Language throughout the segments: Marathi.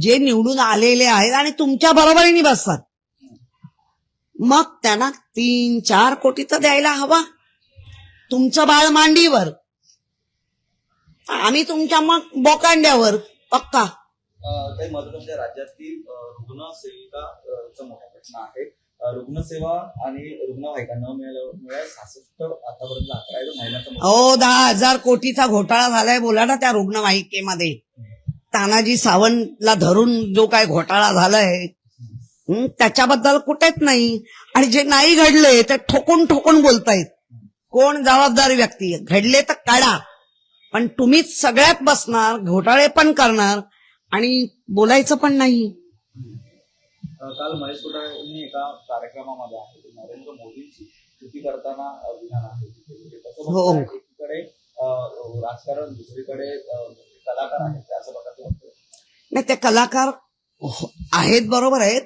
जे निवडून आलेले आहेत आणि तुमच्या बरोबरीने बसतात. मग त्यांना तीन चार कोटी तर द्यायला हवा. तुमचं बाळ मांडीवर. आम्ही तुमच्या मग बोकांड्यावर. पक्का. राज्यातील रुग्णसेविका मोठा प्रश्न आहे. रुग्णसेवा आणि रुग्णवाहिका न मिळाल्यामुळे आतापर्यंत तो महिन्याचा अहो दहा हजार कोटीचा घोटाळा झालाय. बोला ना त्या रुग्णवाहिकेमध्ये. तानाजी सावंतला धरून जो काय घोटाळा झालाय त्याच्याबद्दल कुठेच नाही. आणि जे नाही घडले ते ठोकून ठोकून बोलतायत. कोण जबाबदार व्यक्ती? घडले तर काढा. पण तुम्हीच सगळ्यात बसणार घोटाळे पण करणार आणि बोलायचं पण नाही. काल महेश कोठारेंनी एका कार्यक्रमामध्ये आहे नरेंद्र मोदींची स्तुती करताना विधान आहे. हो. राजकारण दुसरीकडे कलाकार आहेत. नाही ते कलाकार आहेत बरोबर आहेत.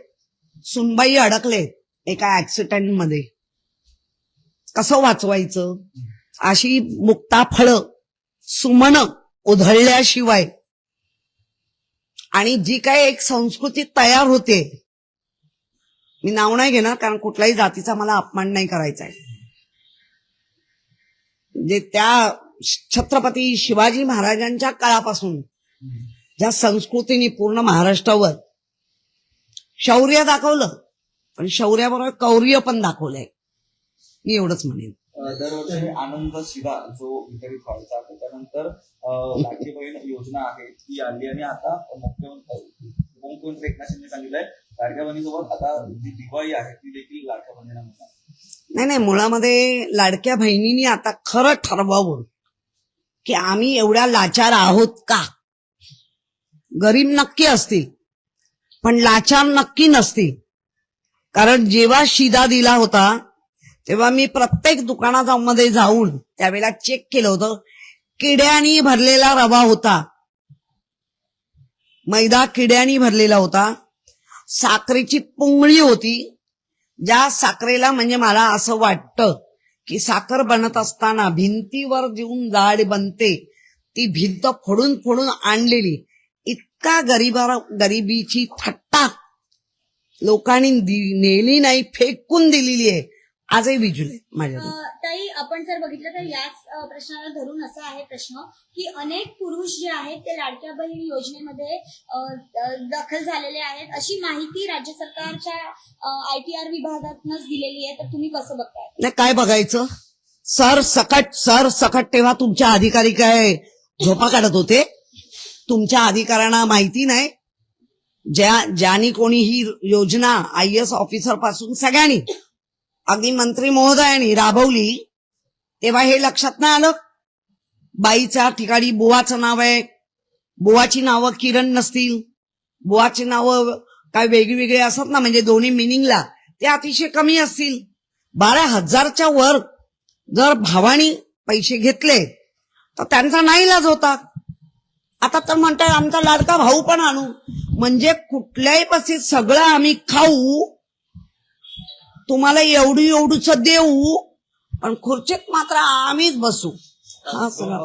सुनबाई अडकले एका ऍक्सिडेंटमध्ये. कसं वाचवायचं? अशी मुक्ता फळं सुमन उधळल्याशिवाय. आणि जी काय एक संस्कृती तयार होते मी नाव नाही घेणार कारण कुठल्याही जातीचा मला अपमान नाही करायचा आहे. जे त्या छत्रपती शिवाजी महाराजांच्या काळापासून ज्या संस्कृतीने पूर्ण महाराष्ट्रावर शौर्य दाखवलं. पण शौर्याबरोबर कौर्य पण दाखवलंय. मी एवढंच म्हणेन. आनंद शिधा जो वितरित व्हायचा त्याच्यानंतर लाडकी बहीण योजना आहे ती आली आणि आता मुख्यमंत्री उपमुख्यमंत्री एकनाथ शिंदे सांगितलंय लाडक्या बहिणीसोबत आता जी दिवाळी आहे ती देखील लाडक्या बहिणीला मिळणार. नाही नाही मुळामध्ये लाडक्या बहिणींनी आता खरं ठरवावं की आम्ही एवढ्या लाचार आहोत का? गरीब नक्की असतील पण लाचार नक्की नसतील. कारण जेव्हा शिदा दिला होता तेव्हा मी प्रत्येक दुकानामध्ये जाऊन त्यावेळेला चेक केलं होतं. किड्यानी भरलेला रवा होता. मैदा किड्यानी भरलेला होता. साखरेची पुंगळी होती. ज्या साखरेला म्हणजे मला असं वाटतं की साखर बनत असताना भिंतीवर देऊन जाड बनते ती भिंत फोडून फोडून आणलेली. इतका गरीबा गरिबीची थट्टा लोकांनी नेली नाही फेकून दिलेली आहे. आजही विजुले माझ्याकडे अ, ताई आपण जर बघितलं तर याच प्रश्नाला धरून असा आहे प्रश्न की अनेक पुरुष जे आहेत ते लाडक्या बहीण योजनेमध्ये दखल झालेले आहेत. अशी माहिती राज्य सरकारच्या आय टी आर विभागातूनच दिलेली आहे. तर तुम्ही कसं बघताय? नाही काय बघायचं? सर सकट सर सकट तेव्हा तुमच्या अधिकारी काय झोपा काढत होते? तुमच्या अधिकाऱ्यांना माहिती नाही. ज्या ज्यानी कोणी ही योजना आय एस ऑफिसरपासून सगळ्यांनी अगदी मंत्री महोदयांनी राबवली तेव्हा हे लक्षात नाही आलं. बाईच्या ठिकाणी बुवाचं नाव आहे. बुवाची नावं किरण नसतील. बुवाची नावं काय वेगवेगळे असतात ना म्हणजे दोन्ही मिनिंगला ते अतिशय कमी असतील. बारा हजारच्या वर जर भावानी पैसे घेतले तर त्यांचा नाईलाज होता. आता तर म्हणताय आमचा लाडका भाऊ पण आणू. म्हणजे कुठल्याही पशी सगळं आम्ही खाऊ. तुम्हाला एवढी एवढूच देऊ. पण खुर्चीत मात्र आम्हीच बसू. हा सगळा